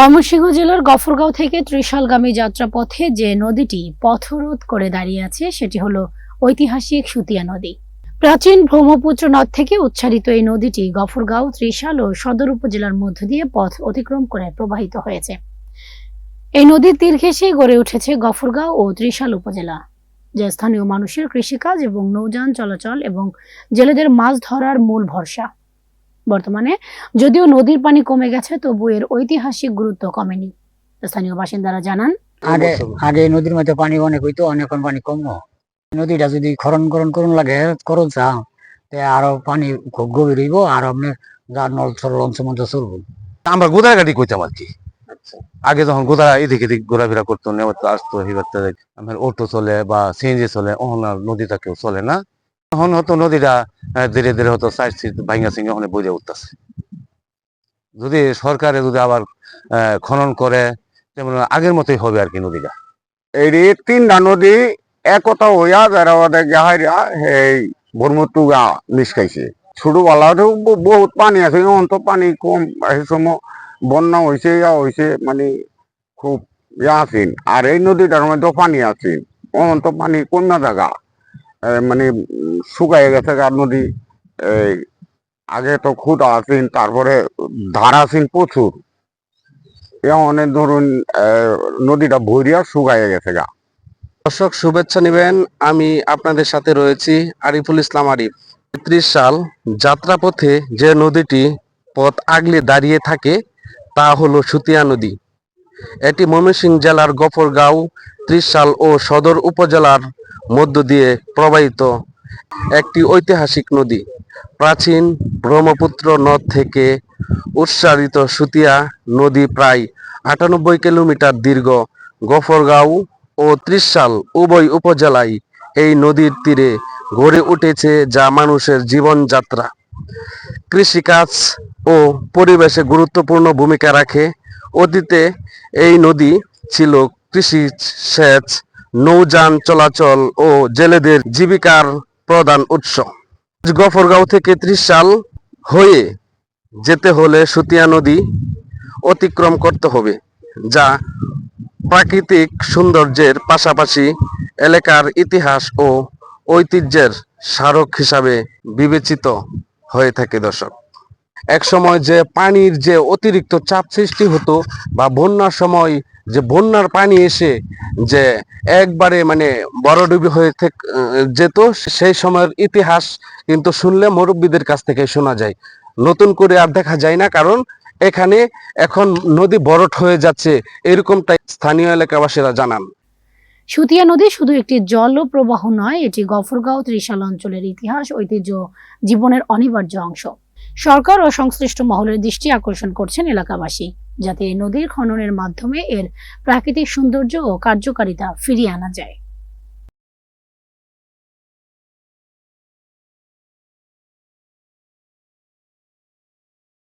ময়মনসিংহ জেলার গফরগাঁও থেকে ত্রিশালগামী যাত্রাপথে যে নদীটি পথরোধ করে দাঁড়িয়ে আছে, সেটি হলো ঐতিহাসিক সুতিয়া নদী। প্রাচীন ব্রহ্মপুত্র নদ থেকে উচ্চারিত এই নদীটি গফরগাঁও, ত্রিশাল ও সদর উপজেলার মধ্য দিয়ে পথ অতিক্রম করে প্রবাহিত হয়েছে। এই নদীর তীর ঘেঁষেই গড়ে উঠেছে গফরগাঁও ও ত্রিশাল উপজেলা, যা স্থানীয় মানুষের কৃষিকাজ এবং নৌযান চলাচল এবং জেলেদের মাছ ধরার মূল ভরসা। বর্তমানে। যদিও নদীর পানি কমে গেছে তবু এর ঐতিহাসিক গুরুত্ব কমেনি স্থানীয় বাসিন্দারা জানান। আগে আগে নদীর মধ্যে পানি অনেক হইতো অনেক পানি কম। নদীটা যদি খরণ করণ করুন লাগে করুন চা তে আরও পানি খুব গভীর হইব আর আপনি যা নল চল অঞ্চল মধ্যে চলবো। আমরা গোদার গাড়ি কইতাম আর কি আগে যখন গোদা এদিক এদিক ঘোরাফেরা করতো নেওয়ার আসতো হিবারতে আমার অটো চলে বা সিএনজি চলে আর নদীটা কেউ চলে না। এখন হয়তো নদীটা ধীরে ধীরে সিট ভাঙ্গা উঠতেছে। যদি সরকারে যদি আবার খনন করে তেমন আগের মতোই হবে আর কি নদীটা। এই তিনটা নদী একতা হইয়া যারা ওদের গাহাইরা এই ব্রহ্মতুগা মিশকাইছে ছোটবেলাতেও ব- বহুত পানি আছে, এখন তো পানি কম, এই সময় বন্যা হয়েছে ইয়া হয়েছে মানে খুব ইয়া আছেন। আর এই নদীটার মধ্যে পানি আছে, এখন তো পানি কন্যা জায়গা মানে শুকায় গেছে গা নদী। আগে তো খুদা আছেন তারপরে ধার আছেন প্রচুর। এখন এই ধরুন নদীটা ভরিয়া শুকায় গেছে গা। দর্শক, শুভেচ্ছা নেবেন। আমি আপনাদের সাথে রয়েছি আরিফুল ইসলাম আরিফ। ত্রিশ সাল যাত্রাপথে যে নদীটি পথ আগলে দাঁড়িয়ে থাকে, তা হলো সুতিয়া নদী। এটি ময়মনসিংহ জেলার গফরগাঁও ত্রিশাল ও সদর উপজেলার মধ্য দিয়ে প্রবাহিত একটি ঐতিহাসিক নদী। প্রাচীন ব্রহ্মপুত্র নদ থেকে উৎসারিত সুতিয়া নদী প্রায় আটানব্বই কিলোমিটার দীর্ঘ। গফরগাঁও ও ত্রিশাল উভয় উপজেলায় এই নদীর তীরে গড়ে উঠেছে যা মানুষের জীবনযাত্রা। কৃষিকাজ ও পরিবেশে গুরুত্বপূর্ণ ভূমিকা রাখে। অতীতে এই নদী ছিল কৃষি সেচ, নৌযান চলাচল ও জেলেদের জীবিকার প্রধান উৎস। গফরগাঁও থেকে ত্রিশাল হয়ে যেতে হলে সুতিয়া নদী অতিক্রম করতে হবে, যা প্রাকৃতিক সৌন্দর্যের পাশাপাশি এলাকার ইতিহাস ও ঐতিহ্যের স্মারক হিসাবে বিবেচিত হয়ে থাকে, দর্শক। এক সময় যে পানির যে অতিরিক্ত চাপ সৃষ্টি হতো বা বন্যার সময় যে বন্যার পানি এসে যে একবারে মানে বড়ডুবি হয়ে যেত, সেই সময়ের ইতিহাস কিন্তু শুনলে মুরব্বীদের কাছ থেকে শোনা যায়। নতুন করে আর দেখা যায় না, কারণ এখানে এখন নদী বরট হয়ে যাচ্ছে, এরকমটাই স্থানীয় এলাকাবাসীরা জানান। সুতিয়া নদী শুধু একটি জল প্রবাহ নয়, এটি গফরগাঁও ত্রিশাল অঞ্চলের ইতিহাস, ঐতিহ্য, জীবনের অনিবার্য অংশ। সরকার ও সংশ্লিষ্ট মহলের দৃষ্টি আকর্ষণ করছেন এলাকাবাসী, যাতে নদীর খননের মাধ্যমে এর প্রাকৃতিক সৌন্দর্য ও কার্যকারিতা ফিরিয়ে আনা যায়।